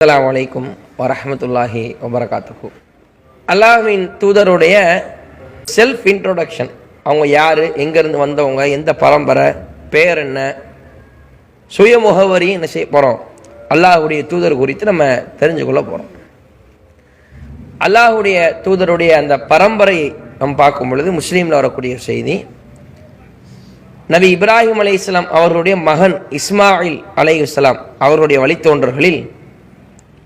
அஸ்லாம் வலைக்கும் வரமத்துல்லாஹி வபரகாத்துக்கு அல்லாஹின் தூதருடைய செல்ஃப் இன்ட்ரோடக்ஷன் அவங்க யார் எங்கேருந்து வந்தவங்க எந்த பரம்பரை பேர் என்ன சுய முகவரி என்ன செய்ய போகிறோம் அல்லாஹ்வுடைய தூதர் குறித்து நம்ம தெரிஞ்சுக்கொள்ள போகிறோம் அல்லாஹுடைய தூதருடைய அந்த பரம்பரை நம்ம பார்க்கும் பொழுது முஸ்லீமில் வரக்கூடிய செய்தி நபி இப்ராஹிம் அலைஹிஸ்ஸலாம் அவர்களுடைய மகன் இஸ்மாயில் அலைஹிஸ்ஸலாம் அவருடைய வழித்தோன்றர்களில்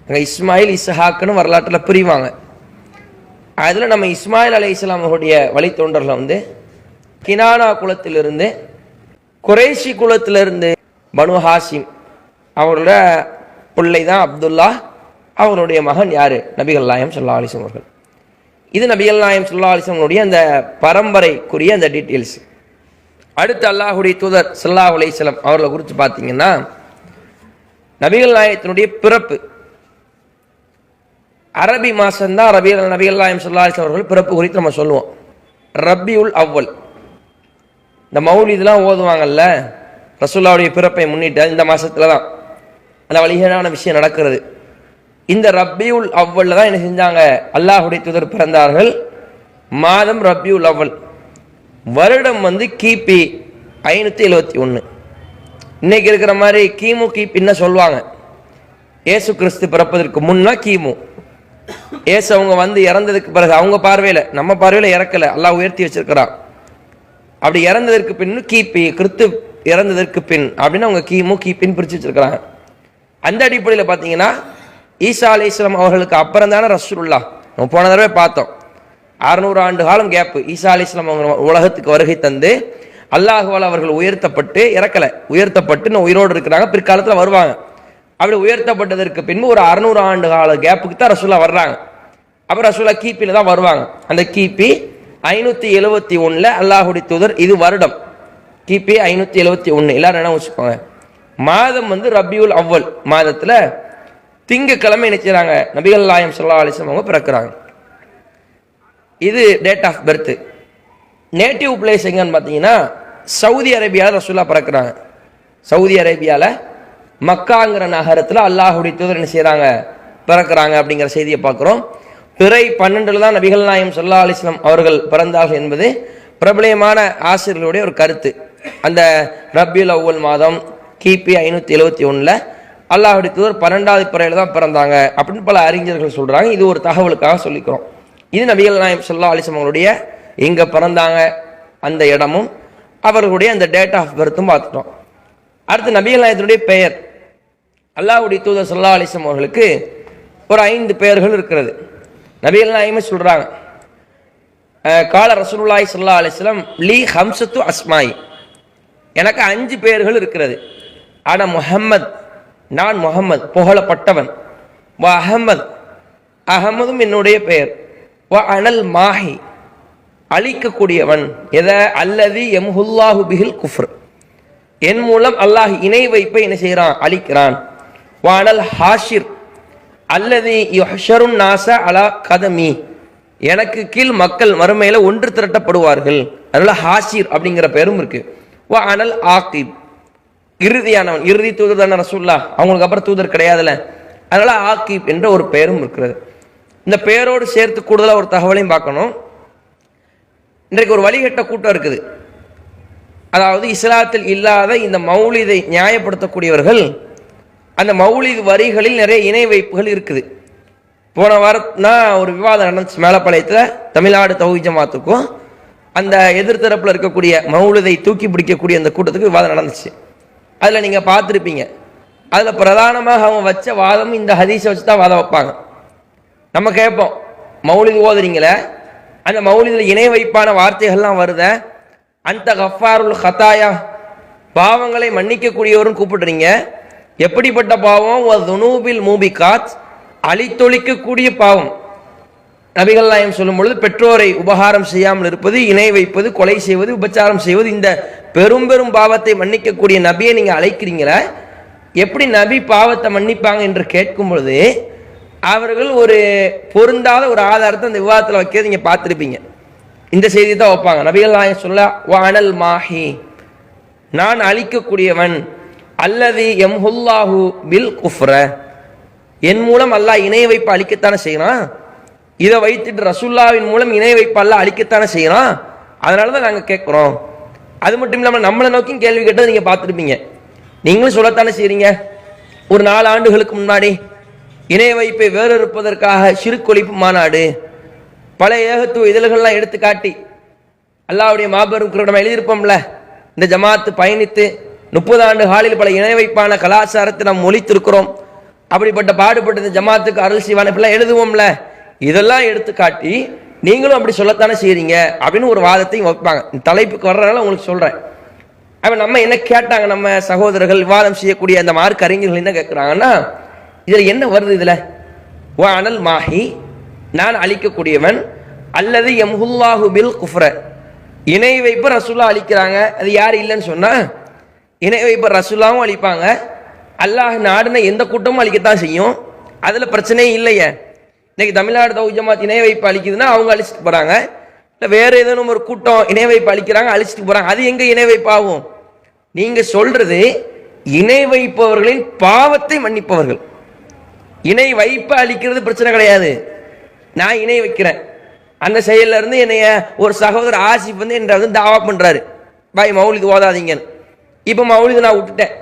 இஸ்மாயில் இஸ்ஹாக்குன்னு வரலாற்றில் பிரிவாங்க. அதில் நம்ம இஸ்மாயில் அலைஹிஸ்ஸலாம் இஸ்லாமுடைய வழித்தோன்றர்கள் வந்து கினானா குலத்திலிருந்து குறைஷி குலத்திலிருந்து பனு ஹாசிம் அவரோட பிள்ளை தான் அப்துல்லா அவருடைய மகன் யார்? நபிகள் நாயம் சொல்லா அலிசம் அவர்கள். இது நபிகள் நாயம் சொல்லா அலிசம்னுடைய அந்த பரம்பரைக்குரிய அந்த டீட்டெயில்ஸ் அடுத்து அல்லாஹுடைய தூதர் சல்லாஹ் அலிஸ்லாம் அவர்களை குறித்து பார்த்தீங்கன்னா நபிகள் நாயத்தினுடைய பிறப்பு அரபி மாதம்தான் ரபி நபி அல்லாயம் சொல்லாஸ் அவர்கள் பிறப்பு குறித்து நம்ம சொல்லுவோம். ரபியுல் அவ்வல். இந்த மௌலிதெலாம் ஓதுவாங்கல்ல? ரசூல்லாவுடைய பிறப்பை முன்னிட்டு இந்த மாதத்தில் தான் அந்த வழிகளான விஷயம் நடக்கிறது. இந்த ரப்பியுல் அவ்வல்ல தான் என்ன செஞ்சாங்க? அல்லாஹுடைய தூதர் பிறந்தார்கள். மாதம் ரப்பியுல் அவ்வல். வருடம் வந்து கிபி ஐநூற்றி எழுபத்தி ஒன்று இன்றைக்கி இருக்கிற மாதிரி கிமு கிபின்னு சொல்லுவாங்க. இயேசு கிறிஸ்து பிறப்பதற்கு முன்னா கிமு. ஏசு அவங்க வந்து இறந்ததுக்கு பிறகு அவங்க பார்வையில் நம்ம பார்வையில் இறக்கலை. அல்லா உயர்த்தி வச்சிருக்கிறான். அப்படி இறந்ததற்கு பின் கிபி கிறிஸ்து இறந்ததற்கு பின் அப்படின்னு அவங்க கிமு கிபின்னு பிரித்து வச்சிருக்கிறாங்க. அந்த அடிப்படையில் பார்த்தீங்கன்னா ஈசா அலி இஸ்லாம் அவர்களுக்கு அப்புறம் தானே ரசூல்லா நம்ம போன தடவை பார்த்தோம். அறுநூறு ஆண்டு காலம் கேப்பு ஈசா அலி இஸ்லாம் அவங்க உலகத்துக்கு வருகை தந்து அல்லாஹுவால் அவர்கள் உயர்த்தப்பட்டு இறக்கலை. உயர்த்தப்பட்டு இன்னும் உயிரோடு இருக்கிறாங்க. பிற்காலத்தில் வருவாங்க. அப்படி உயர்த்தப்பட்டதற்கு பின்பு ஒரு அறுநூறு ஆண்டு கால கேப்புக்கு தான் ரசூலா வர்றாங்க. அப்புறம் ரசூலா கிபியில் தான் வருவாங்க. அந்த கிபி ஐநூற்றி எழுபத்தி ஒன்றில் அல்லாஹுடி தூதர் இது வருடம். கிபி ஐநூற்றி எழுபத்தி ஒன்று எல்லாரும் என்ன வச்சுக்கோங்க. மாதம் வந்து ரபியுல் அவ்வல் மாதத்தில் திங்கக்கிழமை நினைச்சாங்க நபிகள் நாயம் சொல்லா அலிஸ்லாம் அவங்க பிறக்கிறாங்க. இது date of birth native place எங்கன்னு பார்த்தீங்கன்னா சவுதி அரேபியாவில் ரசூலா பிறக்கிறாங்க. சவுதி அரேபியாவில் மக்காங்கிற நகரத்தில் அல்லாஹுடைய தூதர் என்ன செய்கிறாங்க பிறக்கிறாங்க அப்படிங்கிற செய்தியை பார்க்குறோம். பிறை பன்னெண்டில் தான் நபிகள் நாயம் சொல்லா அலிஸ்லாம் அவர்கள் பிறந்தார்கள் என்பது பிரபலயமான ஆசிரியர்களுடைய ஒரு கருத்து. அந்த ரபியுல் அவ்வல் மாதம் கிபி ஐநூற்றி எழுவத்தி ஒன்றில் அல்லாஹுடைய தூதர் பன்னெண்டாவது பிறையில் தான் பிறந்தாங்க அப்படின்னு பல அறிஞர்கள் சொல்கிறாங்க இது ஒரு தகவலுக்காக சொல்லிக்கிறோம். இது நபிகள் நாயம் சொல்லா அலிஸ்லாம் அவங்களுடைய இங்கே பிறந்தாங்க அந்த இடமும் அவர்களுடைய அந்த டேட் ஆஃப் பர்த்தும் பார்த்துட்டோம். அடுத்து நபிகள் நாயத்தினுடைய பெயர். அல்லாஹுடைய தூதர் சல்லா அலிசம் அவர்களுக்கு ஒரு ஐந்து பெயர்கள் இருக்கிறது. நபிகள் நாயமே சொல்கிறாங்க கால ரசூலுல்லாய் சல்லா அலிஸ்லாம் லீ ஹம்சத்து அஸ்மாய். எனக்கு அஞ்சு பெயர்கள் இருக்கிறது. ஆனால் முஹம்மத் நான் முகம்மது புகழப்பட்டவன். வா அகமது அகமதும் என்னுடைய பெயர். வா அனல் மாஹி அழிக்கக்கூடியவன். எதை? அல்லது எம்ஹுல்லாஹு பிஹில் குஃப்ர். என் மூலம் அல்லாஹ் இணை வைப்பை என்ன செய்கிறான் அழிக்கிறான். வா அனல் ஹாஷிர் அல்லது யுஹஷருன் நாசா அலா கதமி. எனக்கு கீழ் மக்கள் மறுமையில் ஒன்று திரட்டப்படுவார்கள். அதனால ஹாஷிர் அப்படிங்கிற பெயரும் இருக்கு. வா அனல் ஆகிப் இறுதியானவன் இறுதி தூதர் தானே ரசூல்லா அவங்களுக்கு அப்புறம் தூதர் கிடையாதுல்ல. அதனால ஆக்கிப் என்ற ஒரு பெயரும் இருக்கிறது. இந்த பெயரோடு சேர்த்து கூடுதலாக ஒரு தகவலையும் பார்க்கணும். இன்றைக்கு ஒரு வழிகட்ட கூட்டம் இருக்குது. அதாவது இஸ்லாத்தில் இல்லாத இந்த மௌலிதை நியாயப்படுத்தக்கூடியவர்கள் அந்த மௌலிக வரிகளில் நிறைய இணை வைப்புகள் இருக்குது. போன வாரம்னா ஒரு விவாதம் நடந்துச்சு மேலப்பாளையத்தில் தமிழ்நாடு தௌஹி ஜமாத்துக்கும். அந்த எதிர்த்தரப்பில் இருக்கக்கூடிய மௌலிதை தூக்கி பிடிக்கக்கூடிய அந்த கூட்டத்துக்கு விவாதம் நடந்துச்சு. அதில் நீங்கள் பார்த்துருப்பீங்க. அதில் பிரதானமாக அவங்க வச்ச வாதம் இந்த ஹதீஸை வச்சு தான் வாதம் வைப்பாங்க. நம்ம கேட்போம் மௌலிது ஓதுறீங்களே? அந்த மௌலிதில் இணை வைப்பான வார்த்தைகள்லாம் வருத? அந்த கஃபாருல் ஹத்தாயா பாவங்களை மன்னிக்கக்கூடியவரும் கூப்பிடுறீங்க. எப்படிப்பட்ட பாவம்? ஒரு துனூபில் மூபிகாத் அழித்தொழிக்கக்கூடிய பாவம். நபிகள் நாயம் சொல்லும் பொழுது பெற்றோரை உபகாரம் செய்யாமல் இருப்பது இணை வைப்பது கொலை செய்வது உபச்சாரம் செய்வது இந்த பெரும் பெரும் பாவத்தை மன்னிக்கக்கூடிய நபியை நீங்கள் அழைக்கிறீங்களா? எப்படி நபி பாவத்தை மன்னிப்பாங்க என்று கேட்கும் பொழுது அவர்கள் ஒரு பொருந்தாத ஒரு ஆதாரத்தை அந்த விவாதத்தில் வைக்கிறது நீங்கள் பார்த்துருப்பீங்க. இந்த செய்தி தான் வைப்பாங்க. நபிகள் நாயம் சொல்ல வானல் மாஹி. நான் அழிக்கக்கூடியவன். அல்லது எம்ஹுல்லாஹு பில் குஃப்ர. என் மூலம் அல்லாஹ் இணைய வைப்பு அழிக்கத்தானே செய்கிறான் இதை வைத்துட்டு ரசுல்லாவின் மூலம் இணைய வைப்பு அல்லாஹ் அழிக்கத்தானே செய்கிறான் அதனால தான் நாங்கள் கேட்குறோம் அது மட்டும் இல்லாமல் நம்மளை நோக்கியும் கேள்வி கேட்டது நீங்கள் பார்த்துருப்பீங்க. நீங்களும் சொல்லத்தானே செய்கிறீங்க ஒரு நாலு ஆண்டுகளுக்கு முன்னாடி இணைய வைப்பை வேறறுப்பதற்காக சிறுகொழிப்பு மாநாடு பல ஏகத்துவ இதழ்கள்லாம் எடுத்து காட்டி அல்லாவுடைய மாபெரும் கிரீடம் எழுதியிருப்போம்ல இந்த ஜமாத்து பயணித்து முப்பது ஆண்டு காலில் பல இணை வைப்பான கலாச்சாரத்தை நாம் ஒழித்திருக்கிறோம். அப்படிப்பட்ட பாடுபட்ட இந்த ஜமாத்துக்கு அருள் செய்வான இப்பெல்லாம் எழுதுவோம்ல. இதெல்லாம் எடுத்து காட்டி நீங்களும் அப்படி சொல்லத்தானே செய்கிறீங்க அப்படின்னு ஒரு வாதத்தையும் வைப்பாங்க. தலைப்புக்கு வர்றதுனால உங்களுக்கு சொல்கிறேன் அவன் நம்ம என்ன கேட்டாங்க நம்ம சகோதரர்கள் விவாதம் செய்யக்கூடிய அந்த மார்க் அறிஞர்கள் என்ன கேட்குறாங்கன்னா இதில் என்ன வருது இதில்? வா அனல் மாஹி நான் அழிக்கக்கூடியவன் அல்லது எம்ஹுல்லாஹு பில் குஃப்ர. இணை வைப்பு ரசூல்லா அழிக்கிறாங்க. அது யார் இல்லைன்னு சொன்னால் இணை வைப்பு ரசுல்லாவும் அழிப்பாங்க. அல்லாஹ் நாடுன எந்த கூட்டமும் அழிக்கத்தான் செய்யும். அதில் பிரச்சனையே இல்லையே. இன்னைக்கு தமிழ்நாடு தௌஜமாத் இணைய வைப்பு அழிக்குதுன்னா அவங்க அழிச்சிட்டு போகிறாங்க இல்லை வேறு ஏதேனும் ஒரு கூட்டம் இணைய வைப்பு அழிக்கிறாங்க அழிச்சிட்டு போகிறாங்க அது எங்கே இணை வைப்பாகும்? நீங்கள் சொல்கிறது இணை வைப்பவர்களின் பாவத்தை மன்னிப்பவர்கள். இணை வைப்பை அழிக்கிறது பிரச்சனை கிடையாது. நான் இணை வைக்கிறேன். அந்த செயல்ல இருந்து என்னைய ஒரு சகோதரர் ஆசிப் வந்து என்ற வந்து தாவா பண்றாரு. பாய் மௌலிக்கு ஓதாதீங்கன்னு. இப்போ மௌலிது நான் விட்டுட்டேன்.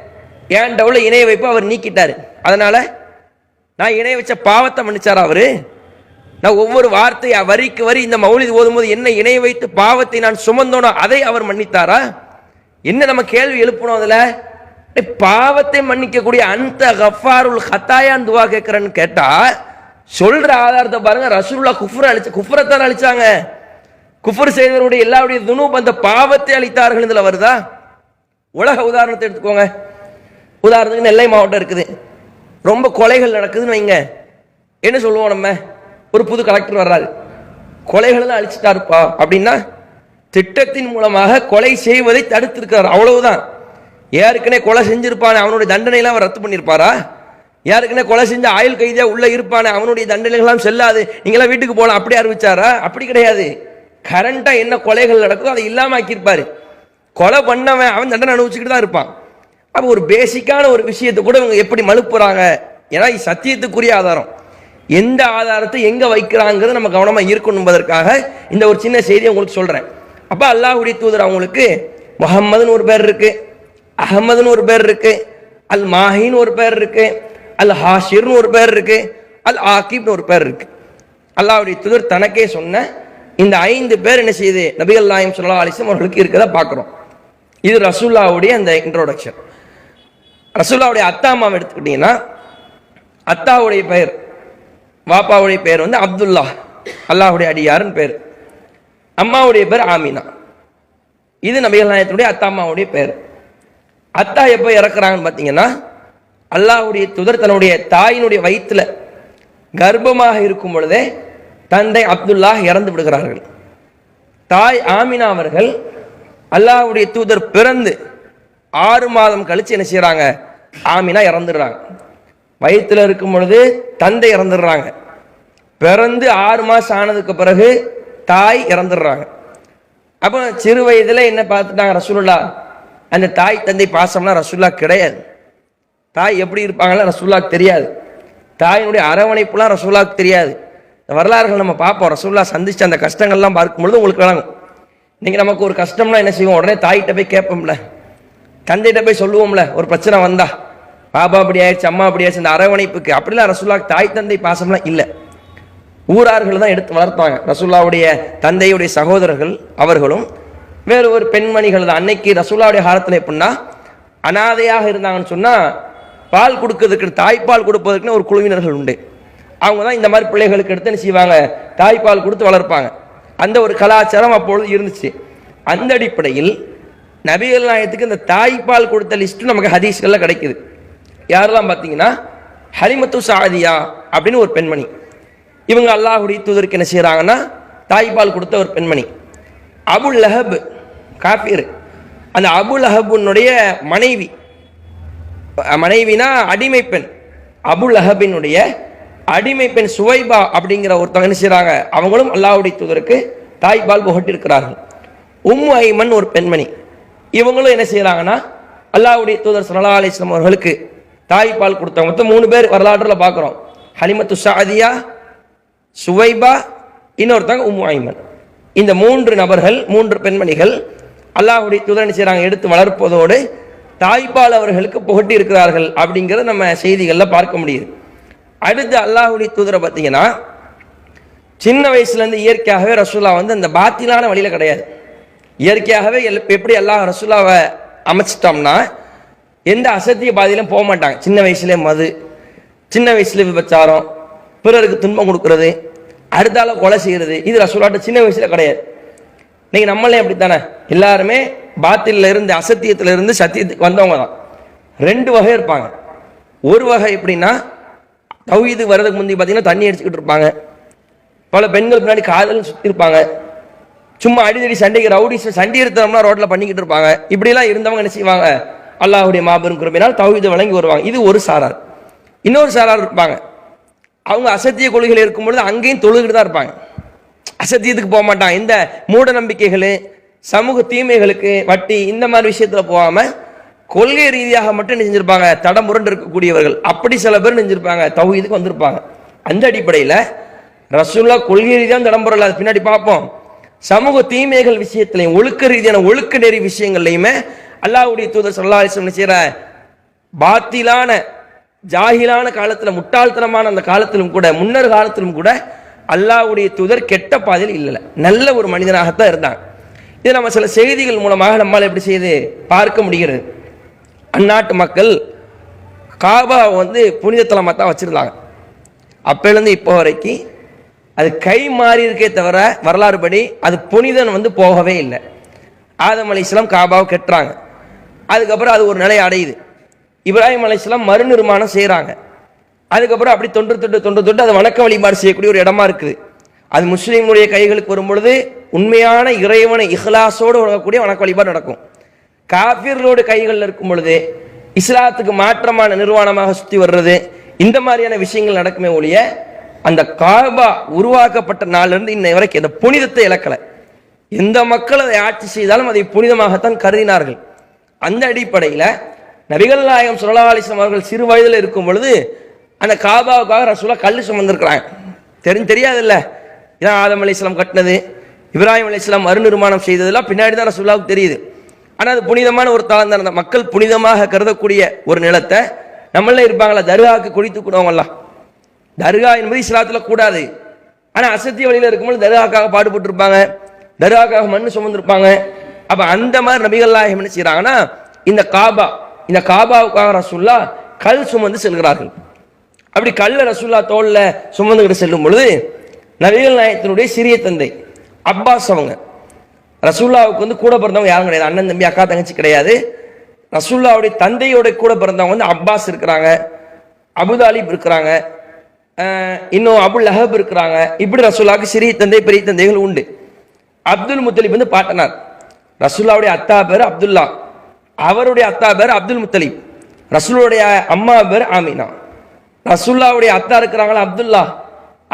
ஏன் டவுல இணைய வைப்பு அவர் நீக்கிட்டார். அதனால் நான் இணைய வச்ச பாவத்தை மன்னிச்சார் அவர்? நான் ஒவ்வொரு வார்த்தை வரிக்கு வரி இந்த மௌலிது ஓதும்போது என்ன இணைய வைத்து பாவத்தை நான் சுமந்தோனோ அதை அவர் மன்னித்தாரா? என்ன நம்ம கேள்வி எழுப்பணும் அதில்? பாவத்தை மன்னிக்கக்கூடிய அந்த கஃபாருல் ஹத்தாயான் துவா கேட்குறேன்னு கேட்டால் சொல்கிற ஆதாரத்தை பாருங்க ரசூலுல்லாஹ் குஃப்ர அழிச்ச குஃப்ரத்தான் அழிச்சாங்க. குஃபர் செய்தவருடைய எல்லாருடைய துணுப் அந்த பாவத்தை அழித்தார்கள் இதில் வருதா? உலக உதாரணத்தை எடுத்துக்கோங்க. உதாரணத்துக்கு நெல்லை மாவட்டம் இருக்குது. ரொம்ப கொலைகள் நடக்குதுன்னு வைங்க. என்ன சொல்லுவோம் நம்ம? ஒரு புது கலெக்டர் வர்றாரு. கொலைகளெல்லாம் அழிச்சிட்டாருப்பா. அப்படின்னா திட்டத்தின் மூலமாக கொலை செய்வதை தடுத்திருக்கிறார். அவ்வளவுதான். ஏற்கனவே கொலை செஞ்சிருப்பானே அவனுடைய தண்டனையெல்லாம் அவர் ரத்து பண்ணியிருப்பாரா? ஏற்கனவே கொலை செஞ்ச ஆயுள் கைதியாக உள்ளே இருப்பானே? அவனுடைய தண்டனைகள்லாம் செல்லாது. நீங்களாம் வீட்டுக்கு போகலாம் அப்படி அறிவிச்சாரா? அப்படி கிடையாது. கரண்ட்டாக என்ன கொலைகள் நடக்குதோ அதை இல்லாமல் ஆக்கியிருப்பாரு. கொலை பண்ணவன் அவன் தண்டனை அனுபவிச்சுக்கிட்டு தான் இருப்பான். அப்போ ஒரு பேசிக்கான ஒரு விஷயத்தை கூட இவங்க எப்படி மழுப்புறாங்க? ஏன்னா சத்தியத்துக்குரிய ஆதாரம். எந்த ஆதாரத்தை எங்கே வைக்கிறாங்கிறது நம்ம கவனமாக இருக்கணும் என்பதற்காக இந்த ஒரு சின்ன செய்தியை உங்களுக்கு சொல்கிறேன் அப்போ அல்லாஹுடைய தூதர் அவங்களுக்கு முகம்மதுன்னு ஒரு பேர் இருக்குது அகமதுன்னு ஒரு பேர் இருக்குது அல் மாஹின்னு ஒரு பேர் இருக்குது அல் ஹாஷிர்னு ஒரு பேர் இருக்குது அல் ஆக்கிப்னு ஒரு பேர் இருக்குது அல்லாஹ்வுடைய தூதர் தனக்கே சொன்ன இந்த ஐந்து பேர் என்ன செய்யுது நபிகள் நாயம் சொல்லா அலிஸ்லம் அவர்களுக்கு இருக்கதை பார்க்குறோம். இது ரசூல்லாவுடைய அந்த இன்ட்ரோடக்ஷன் ரசூல்லாவுடைய அத்தா அம்மாவை எடுத்துக்கிட்டீங்கன்னா அத்தாவுடைய பெயர் வாப்பாவுடைய பெயர் வந்து அப்துல்லா அல்லாவுடைய அடியாருன்னு பேர். அம்மாவுடைய பேர் ஆமினா. இது நபிகள் நாயகத்துடைய அத்தா அம்மாவுடைய பேர் அத்தா எப்போ இறக்குறாங்கன்னு பார்த்தீங்கன்னா அல்லாஹுடைய துதர் தன்னுடைய தாயினுடைய வயிற்றுல கர்ப்பமாக இருக்கும் பொழுதே தந்தை அப்துல்லா இறந்து விடுகிறார்கள். தாய் ஆமினா அவர்கள் அல்லாஹ்வுடைய தூதர் பிறந்து ஆறு மாதம் கழிச்சு என்ன செய்கிறாங்க ஆமினா இறந்துடுறாங்க. வயிற்றுல இருக்கும் பொழுது தந்தை இறந்துடுறாங்க. பிறந்து ஆறு மாதம் ஆனதுக்கு பிறகு தாய் இறந்துடுறாங்க. அப்போ சிறு வயதில் என்ன பார்த்துட்டாங்க ரசூல்லா அந்த தாய் தந்தை பாசம்லாம் ரசூல்லா கிடையாது. தாய் எப்படி இருப்பாங்கலாம் ரசூல்லாக்கு தெரியாது. தாயினுடைய அரவணைப்புலாம் ரசூல்லாவுக்கு தெரியாது. வரலாறுகள் நம்ம பார்ப்போம். ரசூல்லா சந்திச்ச அந்த கஷ்டங்கள்லாம் பார்க்கும்பொழுது உங்களுக்கு விளங்கும். இன்னைக்கு நமக்கு ஒரு கஷ்டம்னா என்ன செய்வோம்? உடனே தாயிட்ட போய் கேட்போம்ல. தந்தைகிட்ட போய் சொல்லுவோம்ல ஒரு பிரச்சனை வந்தா. பாபா அப்படி ஆயிடுச்சு அம்மா அப்படி ஆயிடுச்சு இந்த அரவணைப்புக்கு. அப்படிலாம் ரசுல்லா தாய் தந்தை பாசம்லாம் இல்லை. ஊரார்கள் தான் எடுத்து வளர்த்தாங்க. ரசுல்லாவுடைய தந்தையுடைய சகோதரர்கள் அவர்களும் வேறு ஒரு பெண்மணிகள் தான். அன்னைக்கு ரசுல்லாவுடைய காலத்தில் எப்படின்னா அனாதையாக இருந்தாங்கன்னு சொன்னால் பால் கொடுக்கறதுக்கு தாய்ப்பால் கொடுப்பதற்குன்னு ஒரு குழுவினர்கள் உண்டு. அவங்க தான் இந்த மாதிரி பிள்ளைகளுக்கு எடுத்து என்ன செய்வாங்க? தாய்ப்பால் கொடுத்து வளர்ப்பாங்க. அந்த ஒரு கலாச்சாரம் அப்பொழுது இருந்துச்சு. அந்த அடிப்படையில் நபிகள் நாயத்துக்கு இந்த தாய்ப்பால் கொடுத்த லிஸ்ட்டு நமக்கு ஹதீஸ்களில் கிடைக்குது. யாரெல்லாம் பார்த்தீங்கன்னா ஹலிமத்து சாதியா அப்படின்னு ஒரு பெண்மணி. இவங்க அல்லாஹுடைய தூதருக்கு என்ன செய்கிறாங்கன்னா தாய்ப்பால் கொடுத்த ஒரு பெண்மணி. அபுல் லஹப் காப்பீர் அந்த அபுல் லஹபுனுடைய மனைவி. மனைவினா அடிமை பெண். அபுல் லஹபினுடைய அடிமை பெண் சுவைபா அப்படிங்கிற ஒருத்தவங்க என்ன செய்கிறாங்க அவங்களும் அல்லாவுடைய தூதருக்கு தாய்பால் புகட்டிருக்கிறார்கள் உம்மு ஐமன் ஒரு பெண்மணி. இவங்களும் என்ன செய்கிறாங்கன்னா அல்லாவுடைய தூதர் சல்லா அலிஸ்லாம் அவர்களுக்கு தாய்ப்பால் கொடுத்தவங்க மொத்தம் மூணு பேர் வரலாற்றில் பார்க்குறோம். ஹலிமத்து சாதியா சுவைபா இன்னொருத்தவங்க உம்மு ஐமன் இந்த மூன்று நபர்கள் மூன்று பெண்மணிகள் அல்லாஹுடைய தூதரன் செய்கிறாங்க எடுத்து வளர்ப்பதோடு தாய்ப்பால் அவர்களுக்கு புகட்டி இருக்கிறார்கள் அப்படிங்கிறத நம்ம செய்திகளில் பார்க்க முடியுது. அடுத்து அல்லாஹுடைய தூதரை பார்த்தீங்கன்னா சின்ன வயசுலேருந்து இயற்கையாகவே ரசூல்லா வந்து அந்த பாத்திலான வழியில் கிடையாது. இயற்கையாகவே எல்- எப்படி எல்லா ரசூல்லாவை அமைச்சிட்டோம்னா எந்த அசத்திய பாதையிலும் போக மாட்டாங்க. சின்ன வயசுலேயே மது சின்ன வயசுல விபச்சாரம் பிறருக்கு துன்பம் கொடுக்கறது அடுத்தால கொலை செய்யறது இது ரசூலாட்ட சின்ன வயசில் கிடையாது. இன்னைக்கு நம்மளே அப்படித்தானே? எல்லாருமே பாத்தில இருந்து அசத்தியத்துல இருந்து சத்தியத்துக்கு வந்தவங்க தான். ரெண்டு வகை இருப்பாங்க. ஒரு வகை எப்படின்னா தௌஹீது வர்றதுக்கு முந்தி பார்த்தீங்கன்னா தண்ணி அடிச்சுக்கிட்டு இருப்பாங்க. பல பெண்கள் பின்னாடி காதல் சுற்றிருப்பாங்க சும்மா அடிதடி சண்டைக்கு ரவுடிஸ் சண்டை எடுத்தோம்னா ரோட்டில் பண்ணிக்கிட்டு இருப்பாங்க. இப்படிலாம் இருந்தவங்க என்ன செய்வாங்க? அல்லாஹுடைய மாபெரும் குருபினால் தௌஹீது வழங்கி வருவாங்க. இது ஒரு சாரார். இன்னொரு சாரார் இருப்பாங்க. அவங்க அசத்திய கொள்கைகள் இருக்கும் பொழுது அங்கேயும் தொழுகிட்டு தான் இருப்பாங்க. அசத்தியத்துக்கு போக மாட்டாங்க இந்த மூட நம்பிக்கைகள் சமூக தீமைகளுக்கு வட்டி இந்த மாதிரி விஷயத்தில் போகாமல் கொள்கை ரீதியாக மட்டும் என்ன செஞ்சிருப்பாங்க? தடம் முரண்டு இருக்கக்கூடியவர்கள். அப்படி சில பேர் நெஞ்சிருப்பாங்க தௌஹீதுக்கு வந்திருப்பாங்க. அந்த அடிப்படையில் ரசூல்லா கொள்கை ரீதியாக தடம் புரல. அது பின்னாடி பார்ப்போம். சமூக தீமைகள் விஷயத்திலையும் ஒழுக்க ரீதியான ஒழுக்க நெறி விஷயங்கள்லையுமே அல்லாவுடைய தூதர் சல்லா அலிஸ்லம் செய்கிற பாத்திலான ஜாகிலான காலத்தில் முட்டாள்தனமான அந்த காலத்திலும் கூட முன்னர் காலத்திலும் கூட அல்லாஹ்வுடைய தூதர் கெட்ட பாதையில் இல்லை நல்ல ஒரு மனிதனாகத்தான் இருந்தாங்க இது நம்ம சில செய்திகள் மூலமாக நம்மால் எப்படி செய்து பார்க்க முடிகிறது? அந்நாட்டு மக்கள் காபா வந்து புனிதத்தலமாக தான் வச்சுருந்தாங்க. அப்போலேருந்து இப்போ வரைக்கும் அது கை மாறி இருக்கே தவிர வரலாறு படி அது புனிதன் வந்து போகவே இல்லை. ஆதம் அலிஸ்லாம் காபாவை கட்டுறாங்க. அதுக்கப்புறம் அது ஒரு நிலை அடையுது. இப்ராஹிம் அலிஸ்லாம் மறுநிர்மாணம் செய்கிறாங்க அதுக்கப்புறம் அப்படி தொன்று தொட்டு தொன்று தொட்டு அது வணக்க வழிபாடு செய்யக்கூடிய ஒரு இடமா இருக்குது. அது முஸ்லீமுடைய கைகளுக்கு வரும்பொழுது உண்மையான இறைவனை இஹ்லாசோடு வணங்கக்கூடிய வணக்க வழிபாடு நடக்கும். காபிர்களோடு கைகளில் இருக்கும் பொழுது இஸ்லாத்துக்கு மாற்றமான நிர்வாணமாக சுற்றி வர்றது இந்த மாதிரியான விஷயங்கள் நடக்குமே ஒழிய அந்த காபா உருவாக்கப்பட்ட நாளிலிருந்து இன்னை வரைக்கும் இந்த புனிதத்தை இழக்கலை. எந்த மக்கள் அதை ஆட்சி செய்தாலும் அதை புனிதமாகத்தான் கருதினார்கள். அந்த அடிப்படையில் நபிகள் நாயகம் சுல்லா அலிஸ்லாம் அவர்கள் சிறு வயதில் இருக்கும் பொழுது அந்த காபாவுக்காக ரசூலா கல் சுமந்திருக்கிறாங்க. தெரிஞ்சு தெரியாதுல்ல. இதான் ஆதம் அலிஸ்லாம் கட்டினது இப்ராஹிம் அலிஸ்லாம் மறுநிர்மாணம் செய்ததெல்லாம் பின்னாடி தான் ரசூலாவுக்கு தெரியுது. ஆனால் அது புனிதமான ஒரு தளம் தான். மக்கள் புனிதமாக கருதக்கூடிய ஒரு நிலத்தை நம்மள இருப்பாங்களா தர்காவுக்கு குடித்து தூக்குனவங்கலாம் தர்கா என்பது இஸ்லாத்தில் கூடாது. ஆனால் அசத்திய வழியில் இருக்கும்போது தர்காக்காக பாடுபட்டிருப்பாங்க. தர்காக்காக மண் சுமந்துருப்பாங்க. அப்போ அந்த மாதிரி நபிகள்லாம் என்ன செய்கிறாங்கன்னா இந்த காபா இந்த காபாவுக்காக ரசுல்லா கல் சுமந்து செல்கிறார்கள். அப்படி கல்ல ரசுல்லா தோளில் சுமந்துக்கிட்டு செல்லும் பொழுது நபிகள் நாயகத்தினுடைய சிறிய தந்தை அப்பாஸ் அவங்க ரசூல்லாவுக்கு வந்து கூட பிறந்தவங்க யாரும் கிடையாது. அண்ணன் தம்பி அக்கா தங்கச்சி கிடையாது. ரசூல்லாவுடைய தந்தையோட கூட பிறந்தவங்க வந்து அப்பாஸ் இருக்கிறாங்க அபுதாலிப் இருக்கிறாங்க இன்னும் அபுல் லஹப் இருக்கிறாங்க. இப்படி ரசூல்லாவுக்கு சிறிய தந்தை பெரிய தந்தைகள் உண்டு. அப்துல் முத்தலிப் வந்து பாட்டனார். ரசூல்லாவுடைய அத்தா பேர் அப்துல்லா. அவருடைய அத்தா பேர் அப்துல் முத்தலிப். ரசூலுடைய அம்மா பேர் ஆமினா. ரசூல்லாவுடைய அத்தா இருக்கிறாங்களா அப்துல்லா.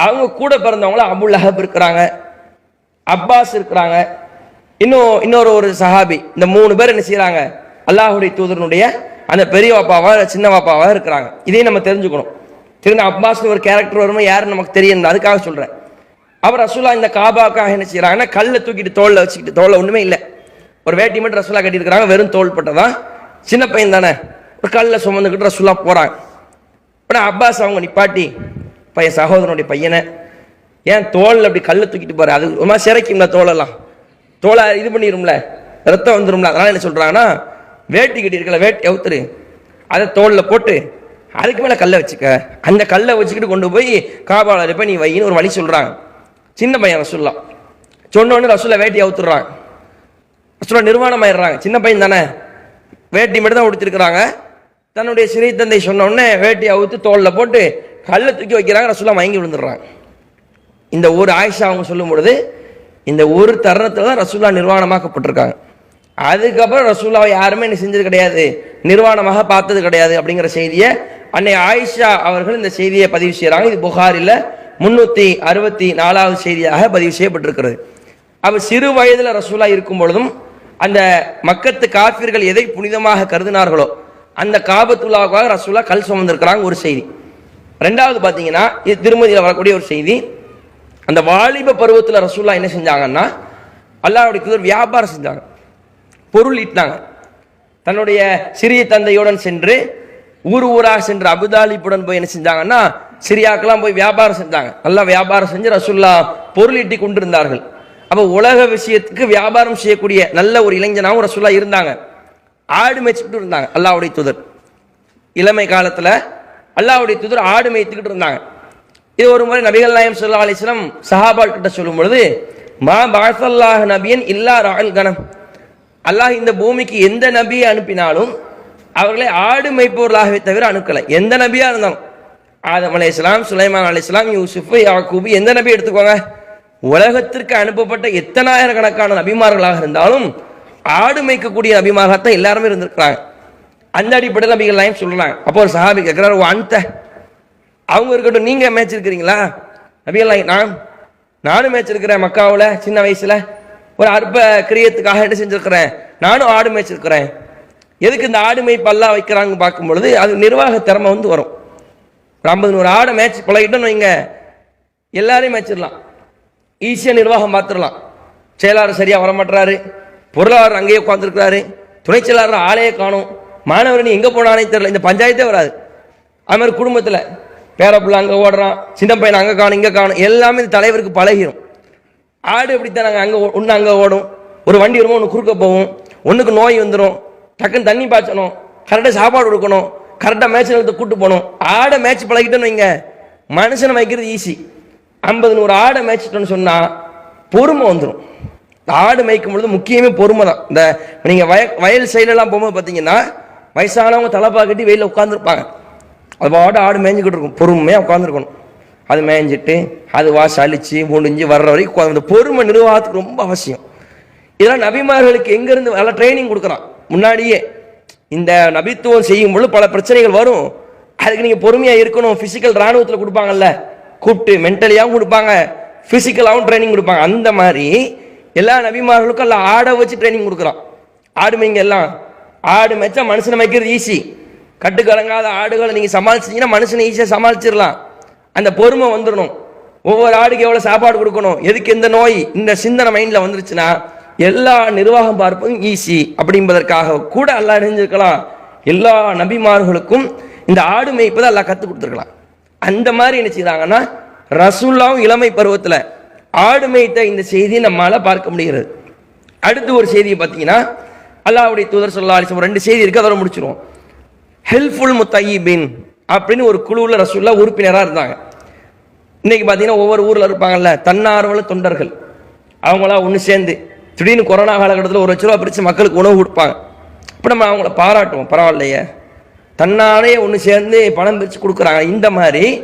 அவங்க கூட பிறந்தவங்கள அபுல் லஹப் இருக்கிறாங்க அப்பாஸ் இருக்கிறாங்க. இன்னும் இன்னொரு ஒரு சஹாபி இந்த மூணு பேர் என்ன செய்கிறாங்க அல்லாஹுடைய தூதரனுடைய அந்த பெரிய பாப்பாவா சின்ன பாப்பாவா இருக்கிறாங்க. இதையும் நம்ம தெரிஞ்சுக்கணும். திரும்ப அப்பாஸ்னு ஒரு கேரக்டர் வருமா யாருன்னு நமக்கு தெரியும் அதுக்காக சொல்கிறேன் அவர் ரசூலா இந்த காபாக்காக என்ன செய்கிறாங்கன்னா கல்லை தூக்கிட்டு தோலில் வச்சுக்கிட்டு தோல்ல ஒன்றுமே இல்லை. ஒரு வேட்டி மட்டும் ரசூலா கட்டியிருக்கிறாங்க வெறும் தோல் பட்டதான் சின்ன பையன் தானே. ஒரு கல்லை சுமந்துக்கிட்டு ரசூலா போகிறாங்க உடனே அப்பாஸ் அவங்க நிப்பாட்டி பையன் சகோதரனுடைய பையனை ஏன் தோலில் அப்படி கல்லை தூக்கிட்டு போகிற அது ஒரு மாதிரி சிறைக்கும்ல தோலெல்லாம். தோலை இது பண்ணிடும்ல ரத்தம் வந்துரும்ல அதனால் என்ன சொல்கிறாங்கன்னா வேட்டி கட்டி இருக்கல வேட்டி அவுத்துரு. அதை தோலில் போட்டு அதுக்கு மேலே கல்லை வச்சுக்க. அந்த கல்லை வச்சுக்கிட்டு கொண்டு போய் காபாளர் போய் நீ வையின்னு ஒரு வழி சொல்கிறாங்க சின்ன பையன் ரசுல்லா. சொன்ன ரசுல்லா வேட்டி அவுத்துடுறான் ரசுல்லா நிர்வாணம் ஆயிடுறாங்க சின்ன பையன் தானே. வேட்டி மட்டும் தான் உடுத்திருக்கிறாங்க. தன்னுடைய சிறை தந்தை சொன்னோடனே வேட்டி அவுத்து தோலில் போட்டு கல்லை தூக்கி வைக்கிறாங்க ரசுல்லா மயங்கி விழுந்துடுறாங்க. இந்த ஒரு ஆயிஷா அவங்க சொல்லும் பொழுது இந்த ஒரு தருணத்தில் தான் ரசூல்லா நிர்வாணமாக்கப்பட்டிருக்காங்க. அதுக்கப்புறம் ரசூல்லாவை யாருமே என்ன செஞ்சது கிடையாது. நிர்வாணமாக பார்த்தது கிடையாது அப்படிங்கிற செய்தியை அன்னை ஆயிஷா அவர்கள் இந்த செய்தியை பதிவு செய்கிறாங்க இது புகாரில் முன்னூற்றி அறுபத்தி நாலாவது செய்தியாக பதிவு செய்யப்பட்டிருக்கிறது. அவர் சிறு வயதில் ரசூலா இருக்கும் பொழுதும் அந்த மக்கத்து காஃபிர்கள் எதை புனிதமாக கருதினார்களோ அந்த காபத்துல்லாவுக்காக ரசூலா கல் சுமந்திருக்கிறாங்க ஒரு செய்தி. ரெண்டாவது பார்த்தீங்கன்னா இது திருமதியில் வரக்கூடிய ஒரு செய்தி. அந்த வாலிப பருவத்தில் ரசூல்லா என்ன செஞ்சாங்கன்னா அல்லாவுடைய தூதர் வியாபாரம் செஞ்சாங்க. பொருள் ஈட்டினாங்க. தன்னுடைய சிறிய தந்தையுடன் சென்று ஊர் ஊராக சென்று அபுதாலிப்புடன் போய் என்ன செஞ்சாங்கன்னா சிரியாக்கெல்லாம் போய் வியாபாரம் செஞ்சாங்க. நல்லா வியாபாரம் செஞ்சு ரசுல்லா பொருள் ஈட்டி கொண்டிருந்தார்கள். அப்போ உலக விஷயத்துக்கு வியாபாரம் செய்யக்கூடிய நல்ல ஒரு இளைஞனாகவும் ரசுல்லா இருந்தாங்க. ஆடு மேய்ச்சிக்கிட்டு இருந்தாங்க அல்லாவுடைய தூதர். இளமை காலத்தில் அல்லாவுடைய தூதர் ஆடு மேய்த்துக்கிட்டு இருந்தாங்க. இது ஒரு முறை நபிகள் நாயம் சொல்லா அலிஸ்லாம் சஹாபால் கிட்ட சொல்லும் பொழுது மா பாசல்லாஹ் நபியன் இல்லா ரால் கணம் அல்லாஹ் இந்த பூமிக்கு எந்த நபியை அனுப்பினாலும் அவர்களை ஆடு மேய்ப்பவர்களாகவே தவிர அனுப்பலை எந்த நபியாக இருந்தாலும். ஆதம் அலி இஸ்லாம் சுலைமான் அலை இஸ்லாம் யூசுஃப் யாக்கூபு எந்த நபி எடுத்துக்கோங்க. உலகத்திற்கு அனுப்பப்பட்ட எத்தனாயிரக்கணக்கான நபிமார்களாக இருந்தாலும் ஆடு மேய்க்கக்கூடிய நபிமாராகத்தான் எல்லாருமே இருந்திருக்கிறாங்க. அந்த அடிப்படையில் நபிகள் நாயம் சொல்கிறாங்க அப்போ ஒரு சஹாபி கேட்குறாரு "ஓ, அவங்க இருக்கட்டும் நீங்க மேட்ச் இருக்கிறீங்களா? நாயகம் நான் நானும் மேய்ச்சிருக்கிறேன் மக்காவில் சின்ன வயசுல. ஒரு அற்ப கிரியத்துக்காக என்ன செஞ்சிருக்கிறேன்? நானும் ஆடு மேய்ச்சிருக்கிறேன் எதுக்கு இந்த ஆடு மேய்ப்பெல்லாம் வைக்கிறாங்க பார்க்கும் பொழுது அது நிர்வாக திறமை வந்து வரும். ஒரு ஐம்பது நூறு ஆடை மேட்ச் பழகிட்டோன்னு வைங்க எல்லாரையும் மேய்ச்சிடலாம். ஈஸியாக நிர்வாகம் பார்த்துடலாம். செயலாளர் சரியாக வரமாட்டுறாரு. பொருளாளர் அங்கேயே உட்காந்துருக்கிறாரு துணை செயலாளர் ஆளையே காணும். மாணவர் நீ எங்கே போனானே தெரியல. இந்த பஞ்சாயத்தே வராது. அது மாதிரி குடும்பத்தில் பேரப்புள்ள அங்கே ஓடுறான் சின்ன பையன் அங்கே காணும் இங்கே காணும் எல்லாமே இந்த தலைவருக்கு பழகிரும். ஆடு எப்படித்தான் நாங்கள் அங்கே ஒன்று அங்கே ஓடும். ஒரு வண்டி வருமோ ஒன்று குறுக்க போகும். ஒன்றுக்கு நோய் வந்துடும் டக்குன்னு தண்ணி பாய்ச்சணும். கரெக்டாக சாப்பாடு கொடுக்கணும். கரெக்டாக மேட்ச் நிலத்தை கூட்டு போகணும். ஆடை மேட்ச் பழகிட்டோன்னு வைங்க. மனுஷனை வைக்கிறது ஈஸி ஐம்பது நூறு ஆடை மேய்ச்சிட்டோன்னு சொன்னால் பொறுமை வந்துடும் ஆடு மேய்க்கும் பொழுது முக்கியமே பொறுமை தான். இந்த நீங்கள் வய வயல் சைடெல்லாம் போகும்போது பார்த்தீங்கன்னா வயசானவங்க தலைப்பா கட்டி வெயிலில் உட்காந்துருப்பாங்க அது பாட்டு ஆடு மேய்ஞ்சிக்கிட்டு இருக்கும். பொறுமையாக உட்காந்துருக்கணும் அது மேய்ஞ்சிட்டு அது வா சலிச்சு முடிஞ்சு வர்ற வரைக்கும் உட்காந்து பொறுமை நிர்வாகத்துக்கு ரொம்ப அவசியம். இதெல்லாம் நபிமார்களுக்கு எங்கேருந்து நல்லா ட்ரைனிங் கொடுக்குறான். முன்னாடியே இந்த நபித்துவம் செய்யும் பொழுது பல பிரச்சனைகள் வரும். அதுக்கு நீங்கள் பொறுமையாக இருக்கணும். ஃபிசிக்கல் ராணுவத்தில் கொடுப்பாங்கல்ல. கூப்பிட்டு மென்டலியாகவும் கொடுப்பாங்க. ஃபிசிக்கலாகவும் ட்ரைனிங் கொடுப்பாங்க. அந்த மாதிரி எல்லா நபிமார்களுக்கும் எல்லாம் ஆடை வச்சு ட்ரைனிங் கொடுக்குறான். ஆடு மேய்ங்க எல்லாம் ஆடு மேய்ச்சா மனுஷனை மேய்க்கிறது ஈஸி கட்டுக்கலங்காத ஆடுகளை நீங்கள் சமாளிச்சிங்கன்னா மனுஷனை ஈஸியாக சமாளிச்சிடலாம். அந்த பொறுமை வந்துடணும். ஒவ்வொரு ஆடுக்கு எவ்வளோ சாப்பாடு கொடுக்கணும்? எதுக்கு எந்த நோய்? இந்த சிந்தனை மைண்டில் வந்துருச்சுன்னா எல்லா நிர்வாகம் பார்ப்பதும் ஈஸி அப்படின்பதற்காக கூட எல்லாம் அறிஞ்சிருக்கலாம். எல்லா நபிமார்களுக்கும் இந்த ஆடு மேய்ப்பதை எல்லாம் கற்றுக் கொடுத்துருக்கலாம். அந்த மாதிரி என்ன செய்தாங்கன்னா ரசுல்லாவும் இளமை பருவத்தில் ஆடு மேய்த்த இந்த செய்தியை நம்மளால் பார்க்க முடிகிறது. அடுத்து ஒரு செய்தியை பார்த்தீங்கன்னா அல்லாவுடைய தூதர் சொல்லா அலிஸ்லம் ரெண்டு செய்தி இருக்குது அதோட முடிச்சிருவோம். ஹெல்ப்ஃபுல் முத்தையிபின் அப்படின்னு ஒரு குழுவில் ரசூல்லா உறுப்பினராக இருந்தாங்க. இன்றைக்கி பார்த்தீங்கன்னா ஒவ்வொரு ஊரில் இருப்பாங்கல்ல தன்னார்வல தொண்டர்கள். அவங்களாம் ஒன்று சேர்ந்து திடீர்னு கொரோனா காலகட்டத்தில் ஒரு லட்ச ரூபா பிரித்து மக்களுக்கு உணவு கொடுப்பாங்க. இப்போ நம்ம அவங்கள பாராட்டுவோம். பரவாயில்லையே. தன்னாலே ஒன்று சேர்ந்து பணம் பிரித்து கொடுக்குறாங்க. இந்த மாதிரி